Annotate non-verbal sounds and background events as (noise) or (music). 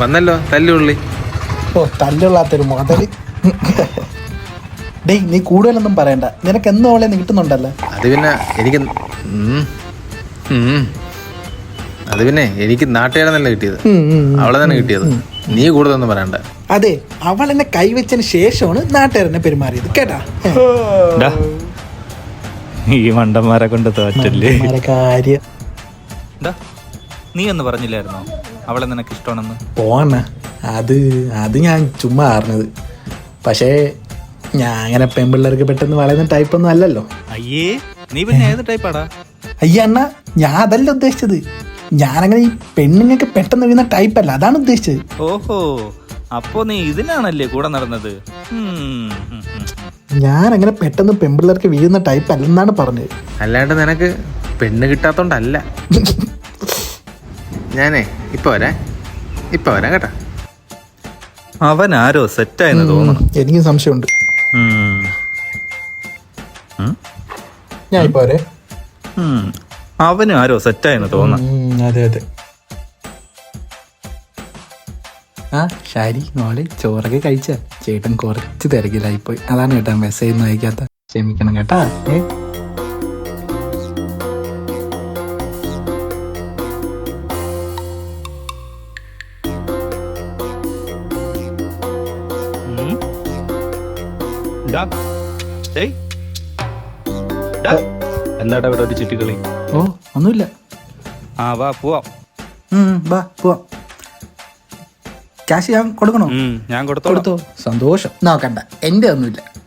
വന്നല്ലോ തല്ലുള്ളി ഓ തല്ലുള്ളാത്തൊരു മുതൽ. ഡേയ് നീ കൂടുതലൊന്നും പറയണ്ട. നിനക്ക് എന്നും അവളെ കിട്ടുന്നുണ്ടല്ലോ അത് പിന്നെ എനിക്ക്. അത് പിന്നെ എനിക്ക് നാട്ടുകാരെന്നല്ല കിട്ടിയത്. അവളെ തന്നെ കിട്ടിയത്. നീ കൂടുതലൊന്നും പറയണ്ട. അതെ അവൾ എന്നെ കൈവച്ചതിന് ശേഷമാണ് നാട്ടുകാരനെ പെരുമാറിയത്. കേട്ടാ? ഡാ, ഈ മണ്ടന്മാരെ കൊണ്ട് തോറ്റല്ലേ? കാര്യം. ഡാ, നീ എന്ന് പറഞ്ഞില്ലായിരുന്നോ? അവളെ നിനക്ക് ഇഷ്ടമാണെന്ന് പോവാണ്. അത് അത് ഞാൻ ചുമ്മാ അറിഞ്ഞത്. പക്ഷേ ഞാൻ അങ്ങനെ പെൺപിള്ളേർക്ക് പെട്ടെന്ന് വളയുന്ന ടൈപ്പൊന്നും അല്ലല്ലോ. അയ്യേ നീ പിന്നെ ഏത് ടൈപ്പാടാ അയ്യ അണ്ണ ഞാൻ അതല്ല ഉദ്ദേശിച്ചത്. ഞാനങ്ങനെ ഈ പെണ്ണുങ്ങൾക്ക് പെട്ടെന്ന് വീഴുന്ന ടൈപ്പല്ല അതാണ് ഉദ്ദേശിച്ചത്. ഓഹോ അപ്പോ നീ ഇതിനാണല്ലേ കൂടെ നടന്നത്? ഉം. ഞാൻ അങ്ങനെ പെട്ടെന്ന് പെൺപിള്ളേർക്ക് വീഴുന്ന ടൈപ്പ് അല്ലെന്നാണ് പറഞ്ഞത്. അല്ലാണ്ട് നിനക്ക് പെണ്ണ് കിട്ടാത്തോണ്ടല്ല. (laughs) ഞാനേ ഇപ്പൊ വരാ. ഇപ്പൊ വരാ കേട്ടാ. അവൻ ആരോ സെറ്റായെന്ന് തോന്നുന്നു. എനിക്ക് സംശയമുണ്ട്? ഞാൻ ഇപ്പൊ വരെ. അവനും ആരോ സെറ്റായെന്ന് തോന്നുന്നു. അതെ അതെ. ആ ഷാരി മോളെ ചോറൊക്കെ കഴിച്ച? ചേട്ടൻ കുറച്ച് തിരക്കിലായിപ്പോയി. അതാണ് കേട്ടാ മെസ്സേജ് ഒന്നും അയക്കാത്ത. ക്ഷമിക്കണം കേട്ടാ. ഏ? എന്താടാ ഇവിടെ ഒരു ചുറ്റിക്കളി ഓ ഒന്നുമില്ല. ആ വാ പോവാം. വാ പോവാം. ക്യാഷ് ഞാൻ കൊടുക്കണോ? ഞാൻ കൊടുത്തോ കൊടുത്തോ. സന്തോഷം. നോക്കണ്ട. എന്റെ ഒന്നുമില്ല.